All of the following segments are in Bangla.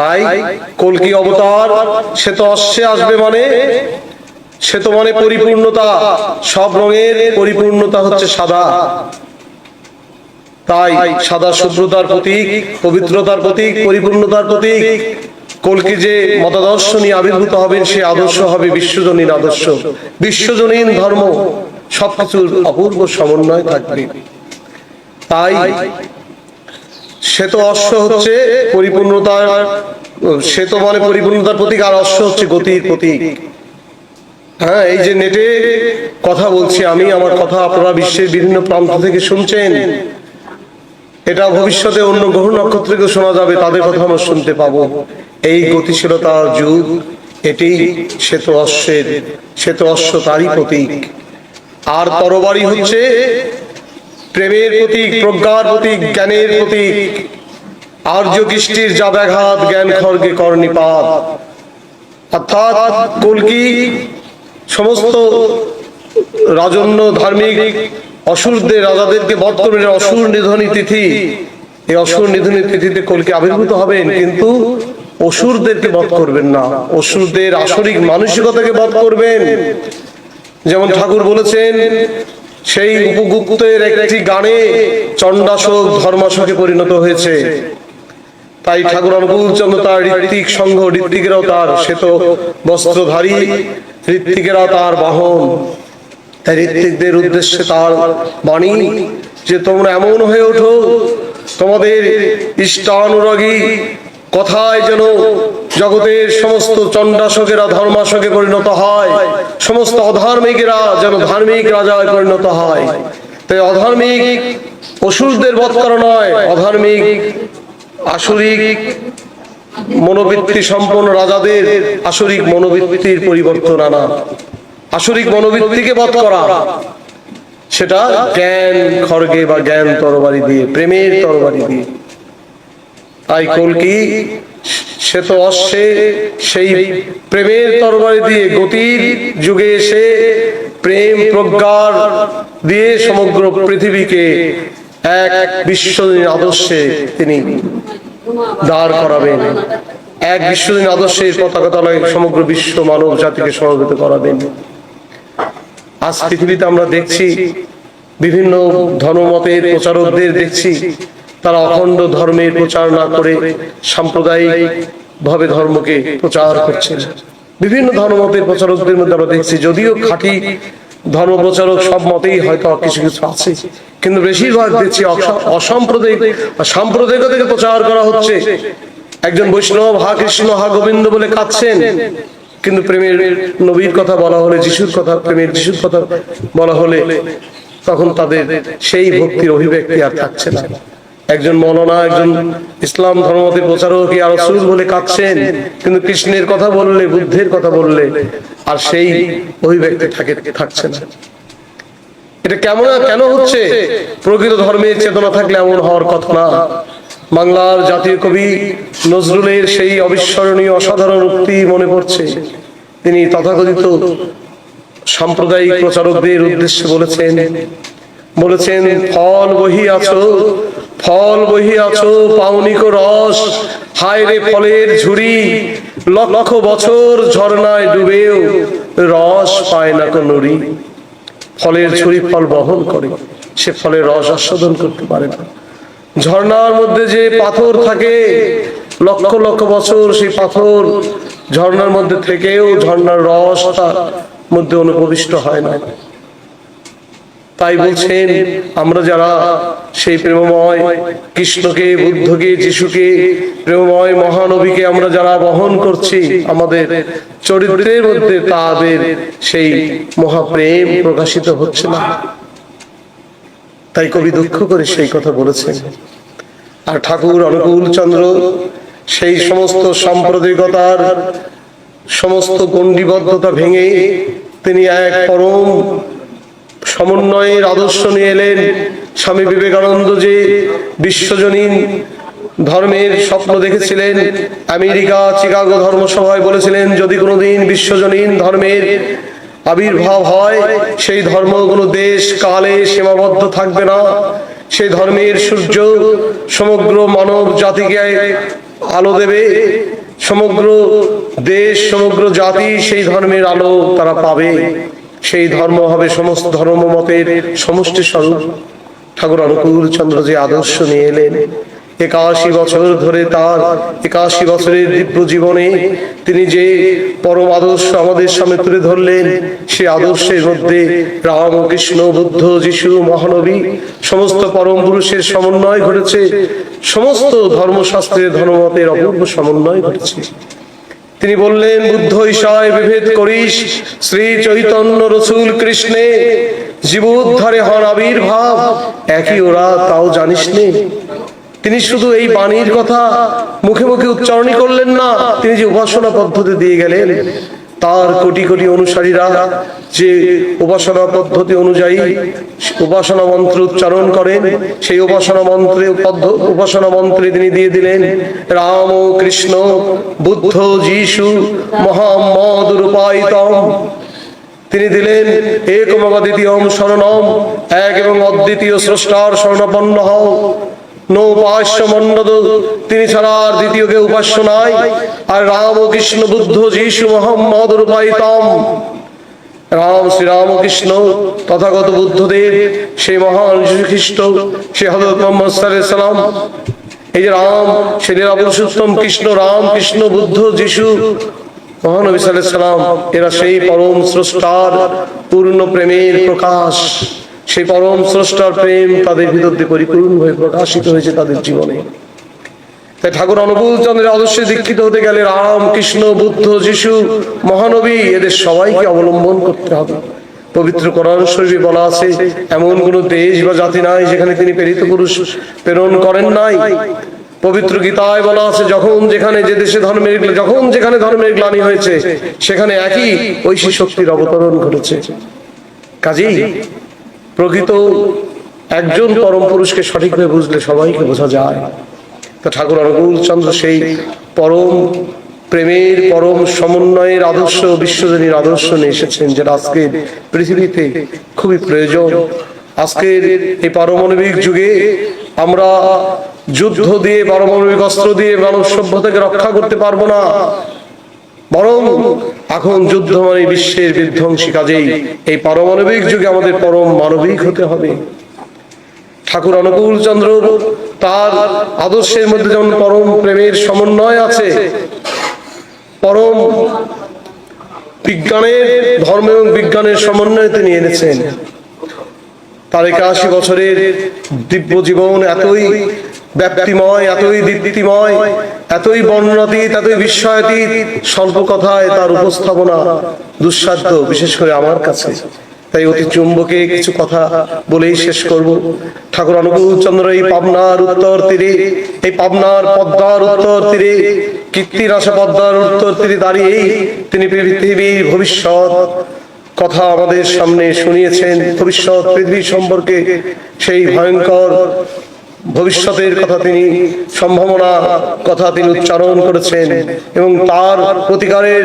তাই কলকি অবতার? সে তো অশ্বে আসবে মানে। সে তো মানে পরিপূর্ণতা। সব রঙের পরিপূর্ণতা হচ্ছে সাদা। তাই সাদা শুভ্রতার প্রতীক, পবিত্রতার প্রতীক, পরিপূর্ণতার প্রতীক। কলকি যে মতাদর্শ নিয়ে আবির্ভূত হবেন, সে আদর্শ হবে বিশ্বজনীন আদর্শ। বিশ্বজনীন ধর্ম। সবকিছুর অপূর্ব সমন্বয় থাকবে। তাই সে তো অশ্ব হচ্ছে পরিপূর্ণতার শ্বেত মানে পরিপূর্ণতার প্রতীক আর অশ্ব হচ্ছে গতির প্রতীক। হ্যাঁ এই যে নেটে কথা বলছি আমি, আমার কথা আপনারা বিশ্বের বিভিন্ন প্রান্ত থেকে শুনছেন। এটা ভবিষ্যতে অন্য গ্রহ নক্ষত্রকে শোনা যাবে, তাদের কথা আমরা শুনতে পাবো। এই গতিশীলতার যুগ, এটি শ্বেত অশ্বের শ্বেত অশ্ব তারই প্রতীক। আর তরবারি হচ্ছে প্রেমের প্রতীক প্রজ্ঞার প্রতীক জ্ঞানের প্রতীক আর্য কৃষ্টির যা ব্যাঘাত, জ্ঞান খর্গে কর্ণিপাত অর্থাৎ কলকি সমস্ত রাজন্য ধার্মিক অসুরদের, রাজাদেরকে বধ করবেন অসুর নিধনী তিথি। এই অসুর নিধনী তিথিতে কলকি আবির্ভূত হবেন? কিন্তু অসুরদেরকে বধ করবেন না। অসুরদের আসরিক মানসিকতাকে বধ করবেন। যেমন ঠাকুর বলেছেন সেই উপগুপ্তের একটি গানে চণ্ডাশোক ধর্মাশোকে পরিণত হয়েছে। তাই ঠাকুর অনুকূল চন্দ্র তার ঋত্বিক সংঘ ঋত্বিকেরাও তার শ্বেত বস্ত্রধারী ঋত্বিকেরা তার বাহন। তাই ঋত্বিকদের উদ্দেশ্যে তার বাণী যে তোমরা এমন হয়ে ওঠো, তোমাদের ইষ্টানুরাগী কথায় যেন জগতের সমস্ত চণ্ডাশকেরা ধর্মাশকে পরিণত হয়। সমস্ত অধার্মিকেরা যেন ধার্মিক রাজায় পরিণত হয়। তাই অধার্মিক অসুরদের বধ করা নয়, অধার্মিক আসরিক মনোবৃত্তি সম্পন্ন রাজাদের আসরিক মনোবৃত্তির পরিবর্তন আনা। আসরিক মনোবৃত্তিকে বধ করা। সেটা জ্ঞান খড়গে বা জ্ঞান তরবারি দিয়ে, প্রেমের তরবারি দিয়ে। তাই কলকি সে তো অশ্বে সেই প্রেমের তরবারি দিয়ে গতির যুগে এসে প্রেম প্রজ্ঞার দিয়ে সমগ্র পৃথিবীকে এক বিশ্বজনীন আদর্শে তিনি দাঁড় করাবেন। এক বিশ্বজনীন আদর্শের পতাকা তলায় সমগ্র বিশ্ব মানব জাতিকে সমবেত করাবেন। আজ পৃথিবীতে আমরা দেখছি, বিভিন্ন ধর্মমতের প্রচারকদের দেখছি তারা অখণ্ড ধর্মের প্রচার না করে সাম্প্রদায়িক ভাবে ধর্মকে প্রচার করছেন বিভিন্ন ধর্মমতের প্রচারকদের মধ্যে আমরা দেখছি, যদিও খাঁটি ধর্ম প্রচারক সব মতেই হয়তো কিছু কিছু আছে, কিন্তু বেশিরভাগ দেখছি অসাম্প্রদায়িক সাম্প্রদায়িকতাকে প্রচার করা হচ্ছে। একজন বৈষ্ণব হা কৃষ্ণ হা গোবিন্দ বলে কাঁদছেন, কিন্তু প্রেমের নবীর কথা বলা হলে, যিশুর কথা, প্রেমের যিশুর কথা বলা হলে তখন তাদের সেই ভক্তির অভিব্যক্তি আর থাকছে না। একজন মৌলানা, একজন ইসলাম ধর্মমতের প্রচারক আর রসুল বলে কাঁদছেন? কিন্তু কৃষ্ণের কথা বললে, বুদ্ধের কথা বললে, আর সেই অভিব্যক্তি থাকে, থাকছে না। এটা কেমন, কেন হচ্ছে? প্রকৃত ধর্মের চেতনা থাকলে এমন হওয়ার কথা না। বাংলার জাতীয় কবি নজরুলের সেই অবিস্মরণীয় অসাধারণ উক্তি মনে পড়ছে। তিনি তথাকথিত সাম্প্রদায়িক প্রচারকদের উদ্দেশ্যে বলেছেন বলেছেন, ফল বহিয়াছো ফল বহিয়াছো পাউনিক রস। হায় রে ফলের ঝুড়ি, লক্ষ বছর ঝর্ণায় ডুবেও রস পায় না কোন নুড়ি। ফলের ঝুড়ি ফল বহন করে, সে ফলের রস আস্বাদন করতে পারে না। ঝর্ণার মধ্যে যে পাথর থাকে, লক্ষ লক্ষ বছর সেই পাথর ঝর্ণার মধ্যে থেকেও ঝর্ণার রস তার মধ্যে অনুপ্রবিষ্ট হয় না। তাই বলছেন, আমরা যারা সেই প্রেমময় কৃষ্ণকে, বুদ্ধকে, যিশুকে, প্রেমময় মহানবীকে আমরা যারা বহন করছি, আমাদের চরিত্রের মধ্যে তাদের সেই মহাপ্রেম প্রকাশিত হচ্ছে না। তাই কবি দুঃখ করে সেই কথা বলেছেন। আর ঠাকুর অনুকূল চন্দ্র সেই সমস্ত সাম্প্রদায়িকতার সমস্ত গণ্ডিবদ্ধতা ভেঙে তিনি এক পরম সমন্বয়ের আদর্শ নিয়ে এলেন স্বামী বিবেকানন্দ যে বিশ্বজনীন ধর্মের স্বপ্ন দেখেছিলেন। আমেরিকা চিকাগো ধর্মসভায় বলেছিলেন, যদি কোনোদিন বিশ্বজনীন ধর্মের আবির্ভাব হয়, সেই ধর্ম কোনো দেশ কালে সীমাবদ্ধ থাকবে না। সেই ধর্মের সূর্য সমগ্র মানব জাতিকে আলো দেবে। সমগ্র দেশ, সমগ্র জাতি সেই ধর্মের আলো তারা পাবে। সেই ধর্ম হবে সমস্ত ধর্ম মতের সমষ্টি স্বরূপ। ঠাকুর অনুকূল চন্দ্র যে আদর্শ নিয়ে এলেন, একাশি বছর ধরে তার একাশি বছরের দিব্য জীবনে তিনি যে পরম আদর্শ আমাদের সামনে তুলে ধরলেন, সে আদর্শের মধ্যে রাম, কৃষ্ণ, বুদ্ধ, যিশু, মহানবী, সমস্ত পরম পুরুষের সমন্বয় ঘটেছে। সমস্ত ধর্মশাস্ত্রের ধর্মমতের অপূর্ব সমন্বয় ঘটেছে। তিনি বললেন, বুদ্ধ ঈশায় বিভেদ করিস। শ্রী চৈতন্য রসুল কৃষ্ণে জীবোদ্ধারে হন আবির্ভাব একই ওরা তাও জানিস নে। তিনি শুধু এই বাণীর কথা মুখে মুখে উচ্চারণই করলেন না, তিনি যে উপাসনা পদ্ধতি দিয়ে গেলেন তার কোটি কোটি অনুসারীরা যে উপাসনা পদ্ধতি অনুযায়ী উপাসনা মন্ত্র উচ্চারণ করেন, সেই উপাসনা মন্ত্রে উপাসনা মন্ত্রে তিনি দিয়ে দিলেন, রাম কৃষ্ণ, বুদ্ধ যিশু, মোহাম্মদ রূপায়িতম। তিনি দিলেন এক একম দ্বিতীয়ম শরণম, এক এবং অদ্বিতীয় স্রষ্টার শরণাপন্ন হও। নৌপাস্য মন্ডদ তিনি ছাড়া আর দ্বিতীয় কেউ উপাস্য নাই। আর রাম ও কৃষ্ণ বুদ্ধ যিশু মোহাম্মদ রূপায়িতম। রাম শ্রীরামকৃষ্ণ তথাগত বুদ্ধদেব, সেই মহান যীশু খ্রিস্ট সে হজরত মোহাম্মদ সাল্লাম এই যে রাম সে নিরাপুরুষোত্তম কৃষ্ণ রাম কৃষ্ণ বুদ্ধ যিশু, মহানবী সাল্লাম এরা সেই পরম স্রষ্টার, পূর্ণ প্রেমের প্রকাশ। সেই পরম স্রষ্টার প্রেম তাদের ভিতর দিয়ে পরিপূর্ণ হয়ে প্রকাশিত হয়েছে তাদের জীবনে। তাই ঠাকুর অনুকূল চন্দ্রের আদর্শে দীক্ষিত হতে গেলে রাম কৃষ্ণ বুদ্ধ, যিশু, মহানবী এদের সবাইকে অবলম্বন করতে হবে। পবিত্র কোরআন শরীফে বলা আছে, এমন কোন দেশ বা জাতি নাই যেখানে তিনি প্রেরিত পুরুষ প্রেরণ করেন নাই। পবিত্র গীতায় বলা আছে, যখন যেখানে যে দেশে ধর্মের যখন যেখানে ধর্মের গ্লানি হয়েছে, সেখানে একই ঐশী শক্তির অবতরণ ঘটেছে। কাজেই প্রকৃত একজন পরম পুরুষকে সঠিকভাবে বুঝলে সবাইকে বোঝা যায়। তো ঠাকুর অনুকূল চন্দ্র সেই পরম প্রেমের পরম সমন্বয়ের আদর্শ বিশ্বজনীর আদর্শ নিয়ে এসেছেন যেটা আজকে পৃথিবীতে খুবই প্রয়োজন। আজকের এই পারমাণবিক যুগে আমরা যুদ্ধ দিয়ে পারমাণবিক অস্ত্র দিয়ে মানব সভ্যতাকে রক্ষা করতে পারব না। বরং এখন যুদ্ধ মানে বিশ্বের বিধ্বংসী কাজেই এই পারমাণবিক যুগে আমাদের পরম মানবিক হতে হবে। ঠাকুর অনুকূল চন্দ্র তার আদর্শের মধ্যে যেমন পরম প্রেমের সমন্বয় আছে, পরম বিজ্ঞানের ধর্ম এবং বিজ্ঞানের সমন্বয় তিনি এনেছেন। তার একাশি বছরের দিব্য জীবন এতই ব্যাপ্তিময় এতই দীপ্তিময় এতই বর্ণাতীত এতই বিস্ময়াতীত, স্বল্প কথায় তার উপস্থাপনা দুঃসাধ্য, বিশেষ করে আমার কাছে। তাই অতি চুম্বকে কিছু কথা বলেই শেষ করব। ঠাকুর অনুকূল চন্দ্র, এই পাবনার উত্তর তীরে, এই পাবনার পদ্মার উত্তর তীরে কীর্তির আশা পদ্মার উত্তর তীরে দাঁড়িয়েই তিনি পৃথিবীর ভবিষ্যৎ কথা আমাদের সামনে শুনিয়েছেন। ভবিষ্যৎ পৃথিবী সম্পর্কে সেই ভয়ঙ্কর ভবিষ্যতের কথা তিনি, সম্ভাবনা কথা তিনি উচ্চারণ করেছেন এবং তার প্রতিকারের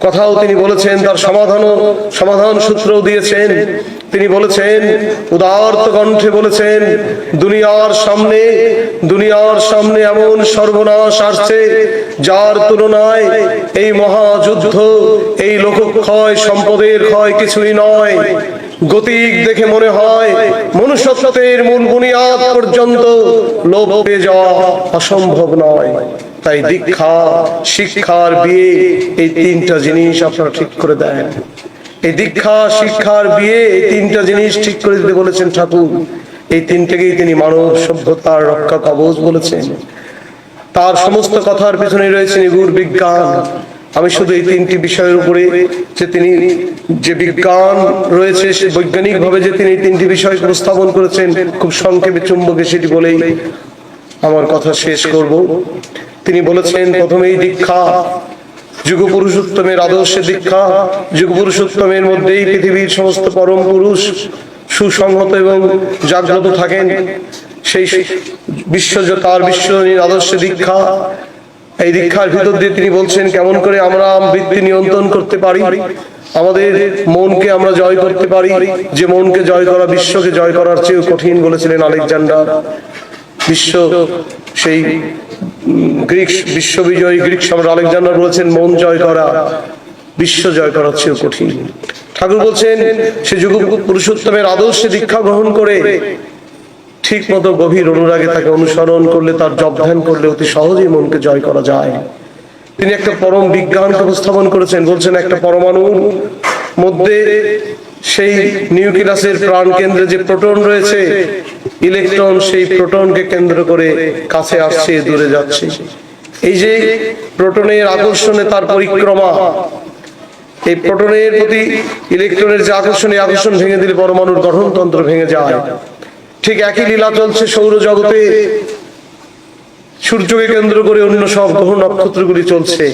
কথাও তিনি বলেছেন, তার সমাধানও, সমাধান সূত্রও দিয়েছেন। তিনি বলেছেন, উদার্ত কণ্ঠে বলেছেন, দুনিয়ার সামনে দুনিয়ার সামনে এমন সর্বনাশ আসছে যার তুলনায় এই মহাযুদ্ধ, এই লোকক্ষয় সম্পদের ক্ষয় কিছুই নয়। গতিক দেখে মনে হয় মনুষ্যত্বের মূল বুনিয়াদ পর্যন্ত লোভ পেয়ে যাওয়া অসম্ভব নয়। তাই দীক্ষা, শিক্ষার বিয়ে এই তিনটা জিনিস আপনারা ঠিক করে দেন। এই দীক্ষা, শিক্ষার বিয়ে এই তিনটা জিনিস ঠিক করে দিতে বলেছেন ঠাকুর। এই তিনটাকেই তিনি মানব সভ্যতার রক্ষা কবচ বলেছেন। তার সমস্ত কথার পিছনে রয়েছে নিগুড় বিজ্ঞান। আমি শুধু এই তিনটি বিষয়ের উপরে যে তিনি যে বিজ্ঞান রয়েছে, সে বৈজ্ঞানিক ভাবে যে তিনি তিনটি বিষয় উপস্থাপন করেছেন, খুব সংক্ষেপে চুম্বকে সেটি বলেই আমার কথা শেষ করব। তিনি বলেছেন, প্রথমেই দীক্ষা যুগ পুরুষোত্তমের আদর্শে দীক্ষা যুগ পুরুষোত্তমের মধ্যেই পৃথিবীর সমস্ত পরম পুরুষ সুসংহত এবং জাগ্রত থাকেন। সেই বিশ্ব তার বিশ্বজনীন আদর্শে দীক্ষা এই দীক্ষার ভিতর দিয়ে তিনি বলছেন, কেমন করে আমরা বৃত্তি নিয়ন্ত্রণ করতে পারি? আমাদের মনকে আমরা জয় করতে পারি। যে মনকে জয় করা বিশ্বকে জয় করার চেয়েও কঠিন, বলেছিলেন আলেকজান্ডার। বিশ্ব সেই গ্রিক বিশ্ববিজয়ী গ্রিক সম্রাট আলেকজান্ডার বলেছেন, মন জয় করা, বিশ্ব জয় করার চেয়েও কঠিন। ঠাকুর বলছেন, সে যুগ পুরুষোত্তমের আদর্শে দীক্ষা গ্রহণ করে ঠিক মতো গভীর অনুরাগে তাকে অনুসরণ করলে, তার জব ধ্যান করলে অতি সহজেই মনকে জয় করা যায়। তিনি একটা পরম বিজ্ঞানকে উপস্থাপন করেছেন, বলছেন, একটা পরমাণুর মধ্যে সেই নিউক্লিয়াসের প্রাণ কেন্দ্রে যে প্রোটন রয়েছে, ইলেকট্রন সেই প্রোটনকে কেন্দ্র করে কাছে আসছে, দূরে যাচ্ছে। এই যে প্রোটনের আকর্ষণে তার পরিক্রমা, এই প্রোটনের প্রতি ইলেকট্রনের যে আকর্ষণ, এই আকর্ষণ ভেঙে দিলে পরমাণুর গঠনতন্ত্র ভেঙে যায়। ঠিক একই লীলা চলছে সৌরজগতে। সূর্যকে কেন্দ্র করে অন্য সব গ্রহ নক্ষত্রগুলি চলছে।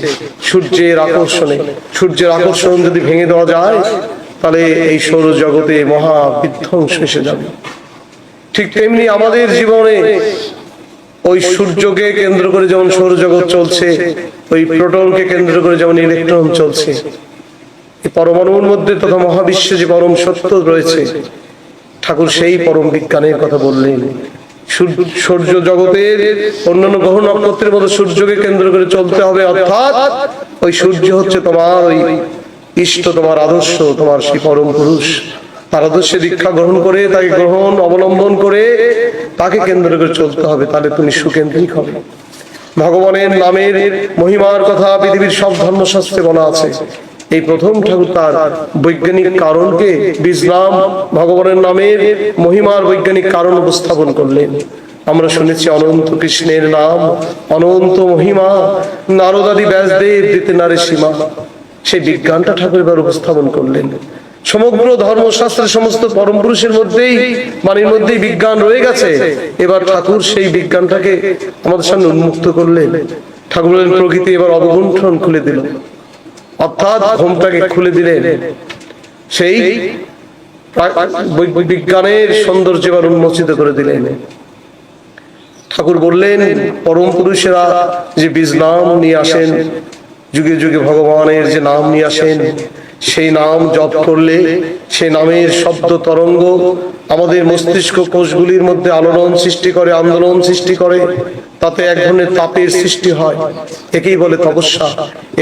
সূর্যের আকর্ষণে। সূর্যের আকর্ষণ যদি ভেঙে দেওয়া যায়, তাহলে এই সৌরজগতে মহা বিধ্বংস এসে যাবে। ঠিক তেমনি আমাদের জীবনে ওই সূর্যকে কেন্দ্র করে যেমন সৌরজগৎ চলছে, ওই প্রোটনকে কেন্দ্র করে যেমন ইলেকট্রন চলছে পরমাণুর মধ্যে তথা মহাবিশ্বে যে পরম সত্য রয়েছে ঠাকুর সেই পরম বিজ্ঞানের কথা বললেন। সূর্য- জগতের অন্যান্য গ্রহ নক্ষত্রের মতো সূর্যকে কেন্দ্র করে চলতে হবে, অর্থাৎ ওই সূর্য হচ্ছে তোমার ওই ইষ্ট, তোমার আদর্শ, তোমার সেই পরম পুরুষ। তার আদর্শে দীক্ষা গ্রহণ করে, তাকে গ্রহণ অবলম্বন করে তাকে কেন্দ্র করে চলতে হবে, তাহলে তুমি সুকেন্দ্রিক হবে। ভগবানের নামের মহিমার কথা পৃথিবীর সব ধর্মশাস্ত্রে বলা আছে। এই প্রথম ঠাকুর তার বৈজ্ঞানিক কারণকে বিজলাম ভগবানের নামের মহিমার বৈজ্ঞানিক কারণ উপস্থাপন করলেন। আমরা শুনেছি অনন্ত কৃষ্ণের নাম, অনন্ত মহিমা, নারদাদি ব্যাসদেব দিতে নারে সীমা। সেই বিজ্ঞানটা ঠাকুর এবার উপস্থাপন করলেন। সমগ্র ধর্মশাস্ত্রের সমস্ত পরম পুরুষের মধ্যেই, বাণীর মধ্যেই বিজ্ঞান রয়ে গেছে। এবার ঠাকুর সেই বিজ্ঞানটাকে আমাদের সামনে উন্মুক্ত করলেন। ঠাকুরের প্রকৃতি এবার অবগুণ্ঠন খুলে দিল। অর্থাৎ ঘুমটাকে খুলে দিলেন। সেই বিজ্ঞানের সৌন্দর্য এবার উন্মোচিত করে দিলেন। ঠাকুর বললেন, পরম পুরুষেরা যে বীজ নাম নিয়ে আসেন, যুগে যুগে ভগবানের যে নাম নিয়ে আসেন সেই নাম জপ করলে সেই নামের শব্দ তরঙ্গ আমাদের মস্তিষ্ক কোষগুলির মধ্যে আলোড়ন সৃষ্টি করে, আন্দোলন সৃষ্টি করে। তাতে এক ধরনের তাপের সৃষ্টি হয়। একেই বলে তপস্যা।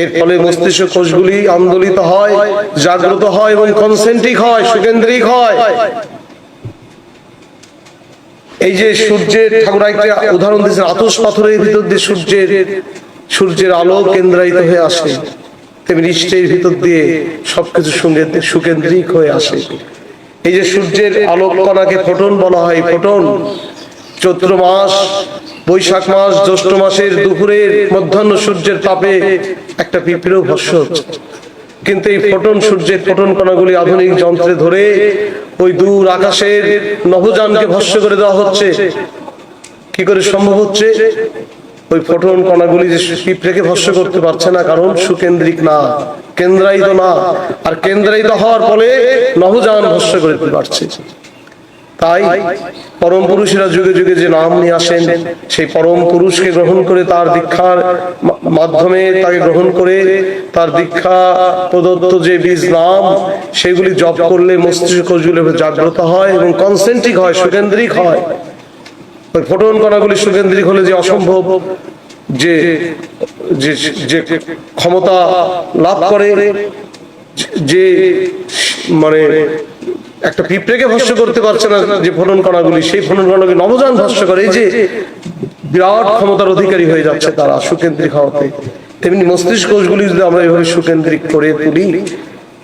এর ফলে মস্তিষ্ক কোষগুলি আন্দোলিত হয়, জাগ্রত হয় এবং কনসেন্ট্রিক হয়, সুকেন্দ্রিক হয়। এই যে সূর্যের, ঠাকুর একটা উদাহরণ দিয়েছেন আতস পাথরের ভিতর দিয়ে সূর্যের সূর্যের আলো কেন্দ্রায়িত হয়ে আসে। তেমনি ইষ্টের ভিতর দিয়ে সবকিছু সুকেন্দ্রিক হয়ে আসে। এই যে সূর্যের আলোক কণাকে ফোটন বলা হয়, ফোটন, চৈত্র মাস, বৈশাখ মাস, জ্যৈষ্ঠ মাসের দুপুরের মধ্যাহ্ন সূর্যের তাপে একটা পিঁপড়েও ভস্য হচ্ছে। কিন্তু এই ফোটন সূর্যের ফোটন কণাগুলি আধুনিক যন্ত্রে ধরে ওই দূর আকাশের নভোযানকে ভস্য করে দেওয়া হচ্ছে। কি করে সম্ভব হচ্ছে? ওই ফোটন কণাগুলি যে পিঁপড়েকে ভস্য করতে পারছে না, কারণ সুকেন্দ্রিক না, কেন্দ্রায়িত না। আর কেন্দ্রায়িত হওয়ার ফলে নভোযান ভস্য করে দিতে পারছে। তাই পরম পুরুষেরা যুগে যুগে যে নাম নিয়ে আসেন, সেই পরম পুরুষকে গ্রহণ করে তার দীক্ষার মাধ্যমে তাকে গ্রহণ করে তার দীক্ষা প্রদত্ত যে বীজ নাম, সেগুলি জপ করলে মস্তিষ্ক জাগ্রত হয় এবং কনসেন্ট্রিক হয়, সুকেন্দ্রিক হয়। ফোটন কণাগুলি সুকেন্দ্রিক হলে যে অসম্ভব, যে যে ক্ষমতা লাভ করে, যে মানে একটা পিঁপড়েকে ভস্য করতে পারছে না যে ফলন কণাগুলি সেই ফলন কণাগুলি নবযান ভস্য করে যে বিরাট ক্ষমতার অধিকারী হয়ে যাচ্ছে তারা সুকেন্দ্রিক হওয়াতে। তেমনি মস্তিষ্ক কোষগুলি যদি আমরা এভাবে সুকেন্দ্রিক করে তুলি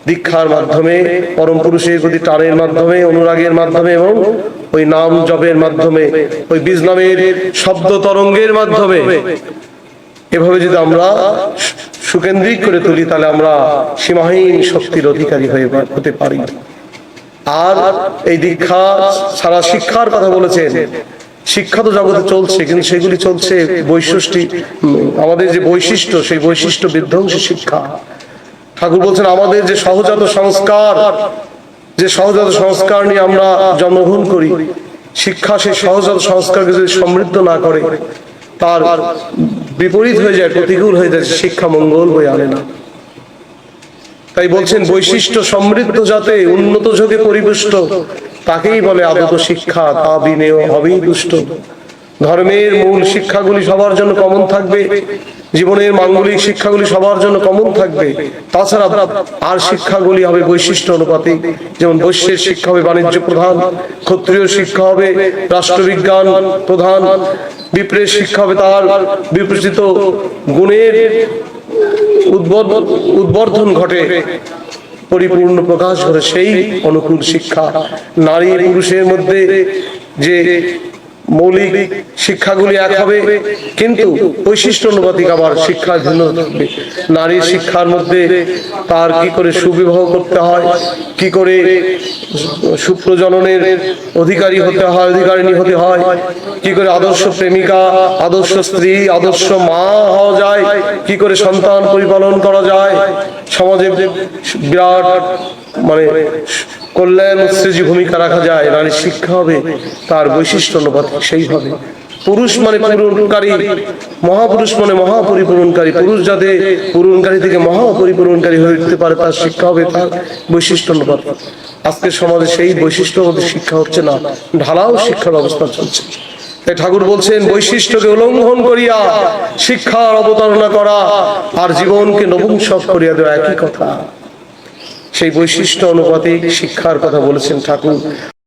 দীক্ষার মাধ্যমে, পরম পুরুষের প্রতি টানের মাধ্যমে, অনুরাগের মাধ্যমে এবং ওই নাম জপের মাধ্যমে, ওই বীজ নামের শব্দ তরঙ্গের মাধ্যমে। এভাবে যদি আমরা সুকেন্দ্রিক করে তুলি, তাহলে আমরা সীমাহীন শক্তির অধিকারী হয়ে হতে পারি। আর এই দীক্ষা সারা শিক্ষার কথা বলেছেন। শিক্ষা তো জগতে চলছে, কিন্তু সেগুলি চলছে বৈশিষ্ট্য আমাদের যে বৈশিষ্ট্য, সেই বৈশিষ্ট্য বিধ্বংসী শিক্ষা। ঠাকুর বলছেন, আমাদের যে সহজাত সংস্কার, যে সহজাত সংস্কার নিয়ে আমরা জন্মগ্রহণ করি, শিক্ষা সেই সহজাত সংস্কারকে যদি সমৃদ্ধ না করে, তার বিপরীত হয়ে যায়, প্রতিকূল হয়ে যায়, শিক্ষা মঙ্গল বই আনে না। তাই বলছেন, বৈশিষ্ট্য সমৃদ্ধ যাতে উন্নত যোগে পরিপুষ্ট, তাকেই বলে আদত শিক্ষা, তা বিনেও হবেই দুষ্ট। ধর্মের মূল শিক্ষাগুলি সবার জন্য কমন থাকবে, জীবনের মাঙ্গলিক শিক্ষাগুলি সবার জন্য কমন থাকবে। তাছাড়া আর শিক্ষাগুলি হবে বৈশিষ্ট্য অনুপাতিক যেমন বৈশ্যের শিক্ষা হবে বাণিজ্য প্রধান, ক্ষত্রিয় শিক্ষা হবে রাষ্ট্রবিজ্ঞান প্রধান, বিপ্রের শিক্ষা হবে তার বিপরীত গুণের উদ্বর্ধন ঘটে। পরিপূর্ণ প্রকাশ করে সেই অনুকূল শিক্ষা। নারী পুরুষের মধ্যে যে মৌলিক শিক্ষাগুলি এক হবে, কিন্তু বৈশিষ্ট্য অনুপাতিক আবার শিক্ষার থাকবে নারীর শিক্ষার মধ্যে তার কি করে সুবিবাহ করতে হয়, কি করে সুপ্রজননের অধিকারী হতে হয়, অধিকারিণী হতে হয়, কি করে আদর্শ প্রেমিকা, আদর্শ স্ত্রী, আদর্শ মা হওয়া যায়, কি করে সন্তান পরিপালন করা যায়, সমাজে বিরাট মানে কল্যাণ উৎসেজী ভূমিকা রাখা যায় নারীর শিক্ষা হবে, তার বৈশিষ্ট্য অনুপাতিক সেইভাবে পুরুষ মানে পূরণকারী, মহাপুরুষ মানে মহাপরিপূরণকারী। পুরুষ যাতে পূরণকারী থেকে মহাপরিপূরণকারী হয়ে উঠতে পারে, তার শিক্ষা হবে, তার বৈশিষ্ট্য অনুপাত। আজকের সমাজে সেই বৈশিষ্ট্য শিক্ষা হচ্ছে না, ঢালাও শিক্ষার ব্যবস্থা চলছে। তাই ঠাকুর বলছেন, বৈশিষ্ট্যকে উল্লঙ্ঘন করিয়া, শিক্ষার অবতারণা করা, আর জীবনকে নবুংসক করিয়া দেওয়া একই কথা। সেই বৈশিষ্ট্য অনুপাতে শিক্ষার কথা বলেছেন ঠাকুর।